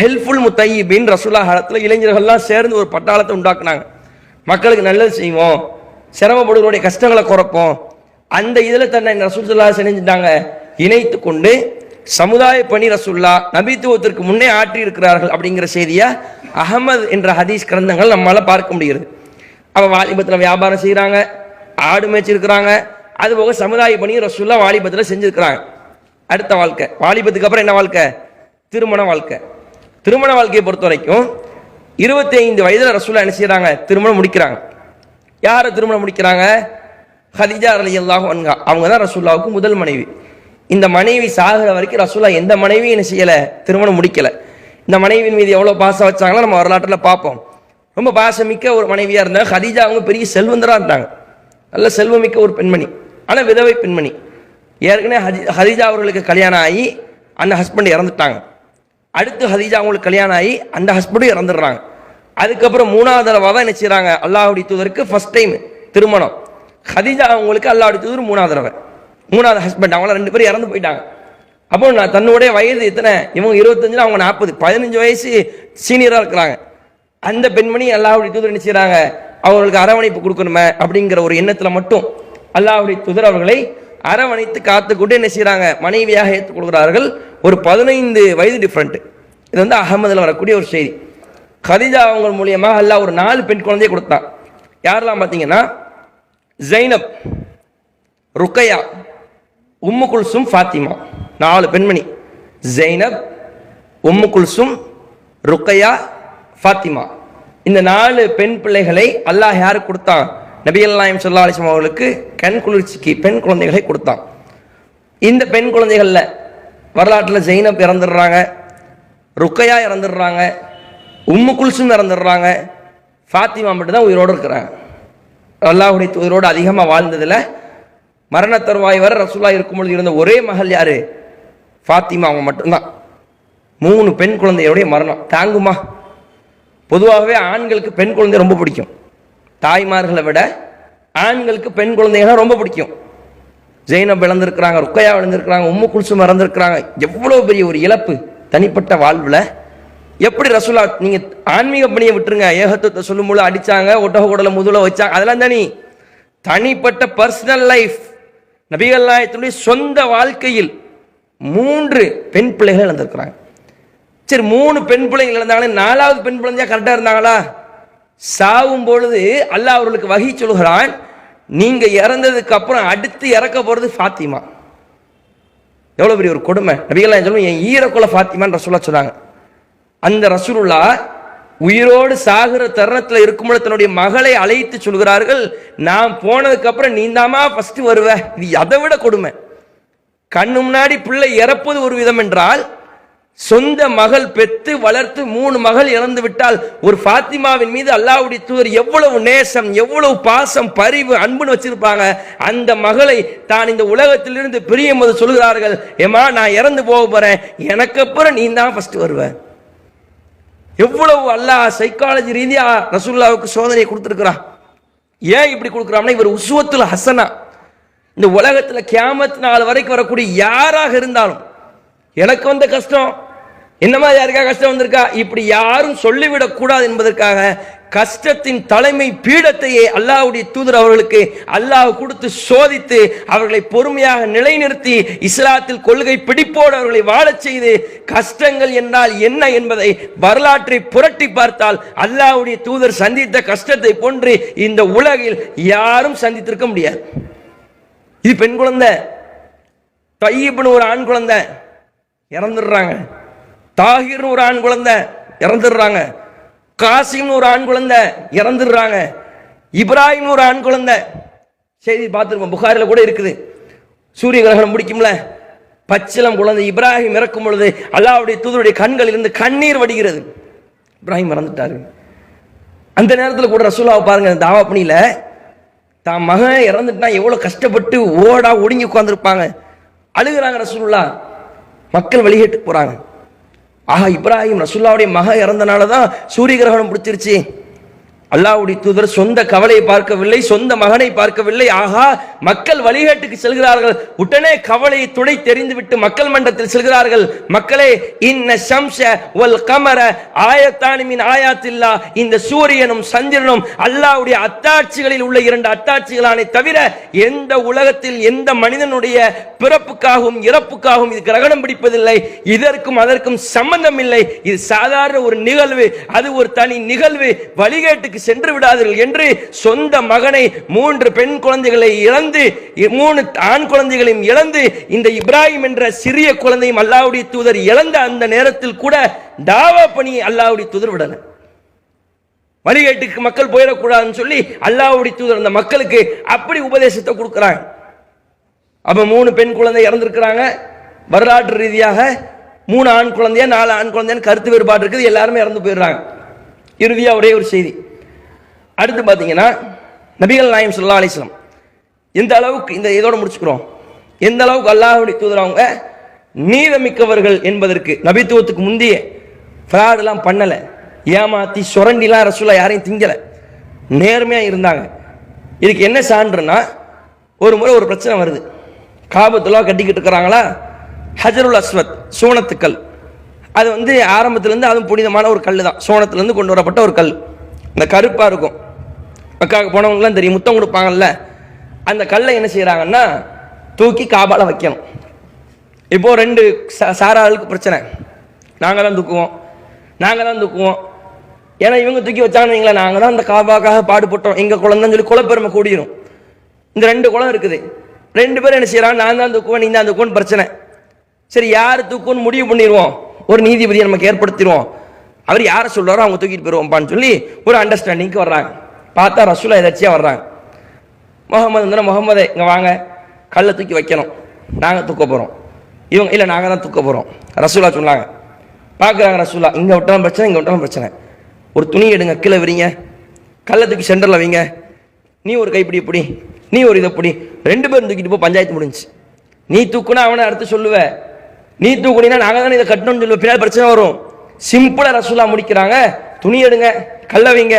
ஹெல்ப்ஃபுல் முத்தையிபின் ரசூல்லா காலத்தில் இளைஞர்கள்லாம் சேர்ந்து ஒரு பட்டாளத்தை உண்டாக்குனாங்க. மக்களுக்கு நல்லது செய்வோம். சிரமப்படுவருடைய கஷ்டங்களை குறைப்போம். அந்த இதில் தன்னை ரசூல்லா செஞ்சுட்டாங்க. இணைத்து கொண்டு சமுதாய பணி ரசுல்லா நபித்துவத்திற்கு முன்னே ஆற்றி இருக்கிறார்கள் அப்படிங்கிற செய்தியை அகமது என்ற ஹதீஸ் கிரந்தங்கள் நம்மளால பார்க்க முடிகிறது. அவள் வாலிபத்தில் வியாபாரம் செய்கிறாங்க ஆடு மேய்ச்சிருக்கிறாங்க அதுபோக சமுதாய பணியும் ரசுல்லா வாலிபத்தில் செஞ்சுருக்கிறாங்க. அடுத்த வாழ்க்கை. வாலிபத்துக்கு அப்புறம் என்ன வாழ்க்கை? திருமண வாழ்க்கை. திருமண வாழ்க்கையை பொறுத்த வரைக்கும் இருபத்தி ஐந்து வயதில் ரசுல்லா என்ன செய்கிறாங்க திருமணம் முடிக்கிறாங்க. யாரை திருமணம் முடிக்கிறாங்க? ஹதிஜா அலி அல்லாஹ் அன்கா அவங்க தான் ரசூல்லாவுக்கு முதல் மனைவி. இந்த மனைவி சாகிற வரைக்கும் ரசூலா எந்த மனைவியும் என்ன செய்யலை திருமணம் முடிக்கலை. இந்த மனைவியின் மீது எவ்வளோ பாசம் வச்சாங்களோ நம்ம வரலாற்றில் பார்ப்போம். ரொம்ப பாசமிக்க ஒரு மனைவியாக இருந்தாங்க. ஹதீஜா அவங்க பெரிய செல்வந்தராக இருந்தாங்க. நல்ல செல்வமிக்க ஒரு பெண்மணி. ஆனால் விதவை பெண்மணி. ஏற்கனவே ஹதி ஹதீஜா அவர்களுக்கு கல்யாணம் ஆகி அந்த ஹஸ்பண்ட் இறந்துட்டாங்க. அடுத்து ஹதீஜா அவங்களுக்கு கல்யாணம் ஆகி அந்த ஹஸ்பண்டும் இறந்துடுறாங்க. அதுக்கப்புறம் மூணாவது தடவை தான் என்ன செய்கிறாங்க அல்லாஹுடைய தூதருக்கு ஃபர்ஸ்ட் டைம் திருமணம். ஹதீஜா அவங்களுக்கு அல்லாஹுடைய தூதர் மூணாவது தடவை. மூணாவது ஹஸ்பண்ட் அவங்கள ரெண்டு பேரும் இறந்து போயிட்டாங்க. அப்போ நான் தன்னுடைய வயது எத்தனை? இவங்க இருபத்தஞ்சுல அவங்க நாற்பது. பதினஞ்சு வயசு சீனியராக இருக்கிறாங்க. அந்த பெண்மணி அல்லாஹுடைய தூதர் என்ன செய்கிறாங்க அவர்களுக்கு அரவணைப்பு கொடுக்கணுமே அப்படிங்கிற ஒரு எண்ணத்தில் மட்டும் அல்லாஹுடைய தூதர் அவர்களை அரவணைத்து காத்துக்கொண்டு என்ன செய்கிறாங்க மனைவியாக ஏற்றுக் கொடுக்குறார்கள் ஒரு பதினைந்து வயது டிஃப்ரெண்ட்டு இது வந்து அகமதில் வரக்கூடிய ஒரு செய்தி. கதிஜா அவங்க மூலியமாக அல்லாஹ் ஒரு நாலு பெண் குழந்தைய கொடுத்தான். யாரெல்லாம் பார்த்தீங்கன்னா? ஜைனப் ருக்கையா உம்மு குல்சும் ஃபாத்திமா நாலு பெண்மணி. ஜெய்னப் உம்மு குல்சும் ருக்கையா ஃபாத்திமா. இந்த நாலு பெண் பிள்ளைகளை அல்லாஹ் யாருக்கு கொடுத்தான்? நபிகள் நாயம் சொல்லா அலிஸ்லாம் அவர்களுக்கு கண் குளிர்ச்சிக்கு பெண் குழந்தைகளை கொடுத்தான். இந்த பெண் குழந்தைகளில் வரலாற்றில் ஜெயினப் இறந்துடுறாங்க ருக்கையா இறந்துடுறாங்க உம்மு குல்சும் இறந்துடுறாங்க ஃபாத்திமா மட்டும் தான் உயிரோடு இருக்கிறாங்க. அல்லாஹுடைய உயிரோடு அதிகமாக வாழ்ந்ததில் மரண தருவாய் வர ரசூலா இருக்கும்பொழுது இருந்த ஒரே மகள் யாரு? ஃபாத்திமா அவங்க மட்டும்தான். மூணு பெண் குழந்தையோடைய மரணம். தாங்குமா? பொதுவாகவே ஆண்களுக்கு பெண் குழந்தை ரொம்ப பிடிக்கும். தாய்மார்களை விட ஆண்களுக்கு பெண் குழந்தைகள்லாம் ரொம்ப பிடிக்கும். ஜெயினப் இழந்திருக்கிறாங்க ருக்கையா இழந்திருக்கிறாங்க உம்மு குல்சும் இறந்திருக்கிறாங்க. எவ்வளோ பெரிய ஒரு இழப்பு. தனிப்பட்ட வாழ்வில். எப்படி ரசூலா நீங்கள் ஆன்மீக பணியை விட்டுருங்க. ஏகத்துவத்தை சொல்லும்போது அடித்தாங்க ஒட்டக உடலை முதுல வச்சாங்க. அதெல்லாம் தனி? தனிப்பட்ட பர்சனல் லைஃப் நபிகள் நாயகத்தினுடைய சொந்த வாழ்க்கையில் மூன்று பெண் பிள்ளைகள் இழந்திருக்கிறாங்க. சரி மூணு பெண் பிள்ளைகள் இழந்தாங்களே நாலாவது பெண் பிள்ளைங்க கரெக்டாக இருந்தாங்களா? சாவும் பொழுது அல்லாஹ் அவர்களுக்கு வகி சொல்கிறான் நீங்கள் இறந்ததுக்கு அப்புறம் அடுத்து இறக்க போகிறது ஃபாத்திமா. எவ்வளோ பெரிய ஒரு கொடுமை. நபிகள் சொல்லுவோம் என் ஈரக்குல ஃபாத்திமான்னு ரசூலா சொன்னாங்க. அந்த ரசூலுல்லா உயிரோடு சாகிற தருணத்தில் இருக்கும்போது தன்னுடைய மகளை அழைத்து சொல்கிறார்கள் நான் போனதுக்கு அப்புறம் நீ தாமா ஃபர்ஸ்ட் வருவ? இது அதை விட கொடுமை. கண்ணு முன்னாடி பிள்ளை இறப்பது ஒரு விதம் என்றால் சொந்த மகள் பெத்து வளர்த்து மூணு மகள் இறந்து விட்டால் ஒரு ஃபாத்திமாவின் மீது அல்லாவுடைய தூதர் எவ்வளவு நேசம் எவ்வளவு பாசம் பரிவு அன்புன்னு வச்சிருப்பாங்க. அந்த மகளை தான் இந்த உலகத்திலிருந்து பிரியும் போது சொல்கிறார்கள் ஏமா நான் இறந்து போக போறேன். எனக்கு அப்புறம் நீ தான் ஃபர்ஸ்ட் வருவ. எவ்வளவு அல்லாஹ் சைக்காலஜி ரீதியாக ரசூல்லாவுக்கு சோதனையை கொடுத்துருக்குறா? ஏன் இப்படி கொடுக்குறான்னா இவர் உசுவத்துல ஹசனா. இந்த உலகத்தில் கேமத் நாள் வரைக்கும் வரக்கூடிய யாராக இருந்தாலும் எனக்கு வந்த கஷ்டம் என்ன மாதிரி யாருக்கா கஷ்டம் வந்திருக்கா? இப்படி யாரும் சொல்லிவிடக் கூடாது என்பதற்காக கஷ்டத்தின் தலைமை பீடத்தையே அல்லாஹுடைய தூதர் அவர்களுக்கு அல்லாஹ் கொடுத்து சோதித்து அவர்களை பொறுமையாக நிலைநிறுத்தி இஸ்லாத்தில் கொள்கை பிடிப்போடு அவர்களை வாழச் செய்து கஷ்டங்கள் என்றால் என்ன என்பதை வரலாற்றை புரட்டி பார்த்தால் அல்லாஹ்வுடைய தூதர் சந்தித்த கஷ்டத்தை போன்று இந்த உலகில் யாரும் சந்தித்திருக்க முடியாது. இது பெண் குழந்தை. தையப்னு ஒரு ஆண் குழந்தை. இறந்துடுறாங்க. தாகிர்னு ஒரு ஆண் குழந்தை இறந்துடுறாங்க. காசிம்னு ஒரு ஆண் குழந்தை இறந்துடுறாங்க. இப்ராஹிம் ஒரு ஆண் குழந்தை. செய்தி பார்த்துருப்போம் புகாரில் கூட இருக்குது. சூரிய கிரகணம் முடிக்கும்ல. பச்சிலம் குழந்தை இப்ராஹிம் இறக்கும் பொழுது அல்லாவுடைய தூதருடைய கண்கள் இருந்து கண்ணீர் வடிகிறது. இப்ராஹிம் இறந்துட்டாரு. அந்த நேரத்தில் கூட ரசூலாவை பாருங்க தாவா பணியில தான் மகன் இறந்துட்டா எவ்வளோ கஷ்டப்பட்டு ஓடா ஒடுங்கி உட்காந்துருப்பாங்க அழுகுறாங்க ரசூலுல்லா மக்கள் வெளியேட்டு போகிறாங்க ஆஹா இப்ராஹிம் ரசுல்லாவுடைய மகன் இறந்தனால தான் சூரிய கிரகணம் பிடிச்சிருச்சு அல்லாவுடைய தூதர் சொந்த கவலையை பார்க்கவில்லை சொந்த மகனை பார்க்கவில்லை. ஆகா மக்கள் வழிகாட்டுக்கு செல்கிறார்கள். உடனே கவலையை துடை தெரிந்துவிட்டு மக்கள் மன்றத்தில் செல்கிறார்கள். மக்களே இன்ன ஷம்ஷ வல் கமர ஆயத்தானிமின் ஆயாத்தில்லா. இந்த சூரியனும் சந்திரனும் அல்லாவுடைய அத்தாட்சிகளில் உள்ள இரண்டு அத்தாட்சிகளானே தவிர எந்த உலகத்தில் எந்த மனிதனுடைய பிறப்புக்காகவும் இறப்புக்காகவும் இது கிரகணம் பிடிப்பதில்லை. இதற்கும் அதற்கும் சம்பந்தம் இல்லை இது சாதாரண ஒரு நிகழ்வு. அது ஒரு தனி நிகழ்வு. வழிகேட்டுக்கு சென்று விடாதீர்கள் என்று சொந்த மகனை மூன்று பெண் குழந்தைகளை இழந்து மூணு ஆண் குழந்தைகளையும் இழந்து இந்த இப்ராஹிம் என்ற சிறிய குழந்தையும் அல்லாவுடைய தூதர் இழந்த அந்த நேரத்தில் கூட தாவா பணி அல்லாவுடைய தூதர் விடலை. வழிகேட்டுக்கு மக்கள் போயிடக்கூடாதுன்னு சொல்லி அல்லாவுடைய தூதர் அந்த மக்களுக்கு அப்படி உபதேசத்தை கொடுக்குறாங்க. அப்ப மூணு பெண் குழந்தை இறந்திருக்கிறாங்க. வரலாற்று ரீதியாக மூணு ஆண் குழந்தையா நாலு ஆண் குழந்தையான்னு கருத்து வேறுபாடு இருக்குது. எல்லாருமே இறந்து போயிடுறாங்க. இறுதியா ஒரே ஒரு செய்தி. அடுத்து பார்த்தீங்கன்னா நபிகள் நாயம் சொல்லா அலிஸ்லாம் எந்த அளவுக்கு இந்த இதோட முடிச்சுக்கிறோம்? எந்த அளவுக்கு அல்லாஹுடைய தூதர் அவங்க நீதமிக்கவர்கள் என்பதற்கு நபித்துவத்துக்கு முந்தைய ஃப்ராடெல்லாம் பண்ணலை. ஏமாத்தி சுரண்டிலாம் ரசூலா யாரையும் திங்கலை. நேர்மையாக இருந்தாங்க. இதுக்கு என்ன சான்றுனா ஒரு முறை ஒரு பிரச்சனை வருது. காபத்துலாம் கட்டிக்கிட்டு இருக்கிறாங்களா? ஹஜருல் அஸ்வத் சோனத்துக்கல். அது வந்து ஆரம்பத்துலேருந்து அதுவும் புனிதமான ஒரு கல் தான் சோனத்துலேருந்து கொண்டு வரப்பட்ட ஒரு கல். இந்த கருப்பாக இருக்கும். மக்காவுக்கு போனவங்களாம் தெரியும் முத்தம் கொடுப்பாங்கல்ல. அந்த கல்லை என்ன செய்கிறாங்கன்னா தூக்கி காபால வைக்கணும். இப்போது ரெண்டு சாராளுக்கு பிரச்சனை. நாங்கள் தான் தூக்குவோம். நாங்கள் தான் தூக்குவோம். ஏன்னா இவங்க தூக்கி வச்சாங்கன்னு வைங்களேன் நாங்கள் தான் அந்த காபாக்காக பாடுபட்டோம். எங்கள் குழந்தைன்னு சொல்லி குலப்பெருமை கூடிரும். இந்த ரெண்டு குளம் இருக்குது. ரெண்டு பேரும் என்ன செய்கிறாங்க நான் தான் தூக்குவேன் நீ தான் தூக்குவோன்னு பிரச்சனை. சரி யார் தூக்குன்னு முடிவு பண்ணிடுவோம். ஒரு நீதிபதியை நமக்கு ஏற்படுத்திடுவோம். அவர் யாரை சொல்கிறாரோ அவங்க தூக்கிட்டு போயிருவோம்ப்பான்னு சொல்லி ஒரு அண்டர்ஸ்டாண்டிங்க்கு வர்றாங்க. பார்த்தா ரசூலா எதாச்சியாக வர்றாங்க. முகமது வந்து முகமது இங்கே வாங்க. கல்லை தூக்கி வைக்கணும். நாங்கள் தூக்க போகிறோம் இவங்க இல்லை நாங்கள் தான் தூக்க போகிறோம் ரசூலா சொன்னாங்க. பார்க்குறாங்க ரசூலா இங்கே விட்டாலும் பிரச்சனை இங்கே விட்டாலும் பிரச்சனை. ஒரு துணி எடுங்க கீழே விரிங்க. கல்லை தூக்கி சென்டரில் வைங்க. நீ ஒரு கைப்பிடி இப்படி நீ ஒரு இதை இப்படி. ரெண்டு பேரும் தூக்கிட்டு போ பஞ்சாயத்து முடிஞ்சுச்சு. நீ தூக்குனா அவனை அடுத்து சொல்லுவ. நீ தூக்குனா நாங்கள் தானே இதை கட்டணும்னு சொல்லுவேன் பின்னாடி பிரச்சனை வரும். சிம்பிளாக ரசூலா முடிக்கிறாங்க. துணி எடுங்க கல்லை வைங்க.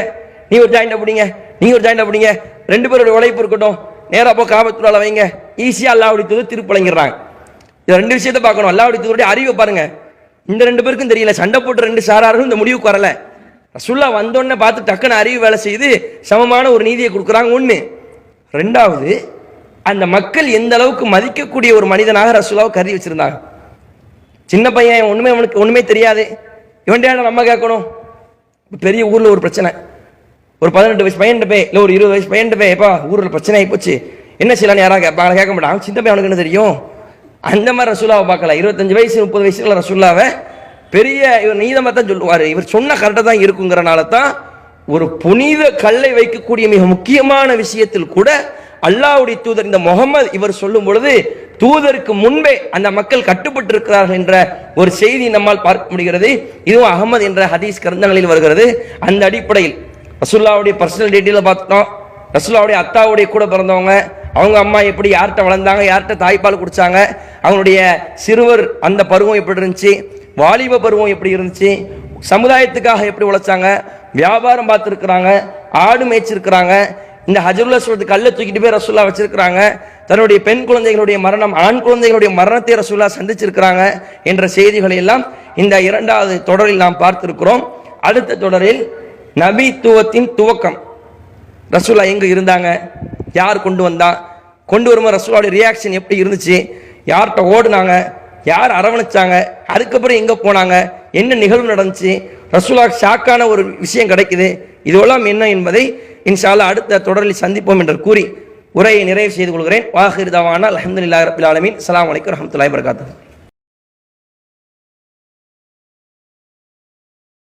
நீ ஒரு ஜாயிண்ட் பிடிங்க. நீ ஒரு ஜாயிண்ட் பிடிங்க. ரெண்டு பேரோட உழைப்பு இருக்கட்டும். நேராக போய் காபத்துள்ளால வைங்க. ஈஸியாக அல்லாவுடைய தூது திருப்பழங்கிறாங்க இது ரெண்டு விஷயத்தை பார்க்கணும். அல்லாவுடைய தூதருடைய அறிவை பாருங்க. இந்த ரெண்டு பேருக்கும் தெரியல. சண்டை போட்டு ரெண்டு சாராரும் இந்த முடிவுக்கு வரல. ரசுல்லா வந்தோடனே பார்த்து டக்குன்னு அறிவு வேலை செய்து சமமான ஒரு நீதியை கொடுக்குறாங்க. ஒன்று ரெண்டாவது அந்த மக்கள் எந்த அளவுக்கு மதிக்கக்கூடிய ஒரு மனிதனாக ரசுல்லாவை கருதி வச்சிருந்தாங்க. சின்ன பையன் ஒன்றுமே அவனுக்கு ஒன்றுமே தெரியாது. இவன்டே நம்ம கேட்கணும்? பெரிய ஊரில் ஒரு பிரச்சனை. ஒரு பதினெட்டு வயசு பையன் போய் இல்லை ஒரு இருபது வயசு பையன் போய் எப்பா ஊரில் பிரச்சனை ஆகி போச்சு. என்ன செய்யலாம்னு யாராவது கேட்பாங்க கேட்க மாட்டாங்க சின்ன பையன் அவனுக்கு என்ன தெரியும்? அந்த மாதிரி ரசூலாவை பார்க்கல. இருபத்தஞ்சு வயசு முப்பது வயசுல ரசூல்லாவை பெரிய இவர் நீதமாக தான் சொல்லுவார். இவர் சொன்ன கரெக்டாக தான் இருக்குங்கிறனால தான் ஒரு புனித கல்லை வைக்கக்கூடிய மிக முக்கியமான விஷயத்தில் கூட அல்லாவுடைய தூதர் இந்த முகமது இவர் சொல்லும் பொழுது தூதருக்கு முன்பே அந்த மக்கள் கட்டுப்பட்டு இருக்கிறார்கள் என்ற ஒரு செய்தி நம்மால் பார்க்க முடிகிறது. இதுவும் அகமது என்ற ஹதீஸ் கிரந்தங்களில் வருகிறது. அந்த அடிப்படையில் ரசுல்லாவுடைய பர்சனல் டீட்டெயிலை பார்த்துட்டோம் ரசுல்லாவுடைய அத்தாவுடைய கூட பிறந்தவங்க அவங்க அம்மா எப்படி யார்கிட்ட வளர்ந்தாங்க யார்கிட்ட தாய்ப்பால் குடித்தாங்க அவங்களுடைய சிறுவர் அந்த பருவம் எப்படி இருந்துச்சு வாலிப பருவம் எப்படி இருந்துச்சு சமுதாயத்துக்காக எப்படி உழைச்சாங்க வியாபாரம் பார்த்துருக்குறாங்க ஆடு மேய்ச்சிருக்கிறாங்க இந்த ஹஜருல்லா சொல்றது கல்லை தூக்கிட்டு போய் ரசுல்லா வச்சிருக்கிறாங்க தன்னுடைய பெண் குழந்தைகளுடைய மரணம் ஆண் குழந்தைகளுடைய மரணத்தை ரசுல்லா சந்திச்சிருக்கிறாங்க என்ற செய்திகளை எல்லாம் இந்த இரண்டாவது தொடரில் நாம் பார்த்திருக்கிறோம். அடுத்த தொடரில் நபித்துவத்தின் துவக்கம். ரசூலா எங்க இருந்தாங்க? யார் கொண்டு வந்தா? கொண்டு வரும்போது ரசூலாவுடைய ரியாக்ஷன் எப்படி இருந்துச்சு? யார்கிட்ட ஓடுனாங்க? யார் அரவணைச்சாங்க? அதுக்கப்புறம் எங்க போனாங்க? என்ன நிகழ்வு நடந்துச்சு? ரசூலா ஷாக்கான ஒரு விஷயம் கிடைக்குது. இதுவெல்லாம் என்ன என்பதை இன்ஷால்லா அடுத்த தொடரில் சந்திப்போம் என்று கூறி உரையை நிறைவு செய்து கொள்கிறேன். வாஹிர் தவானா அலமதுல்லா ரபில் ஆலமின். அலாம் வலைக்கம் வரஹ்மத்துல்லாஹி வபரகாத்துஹு.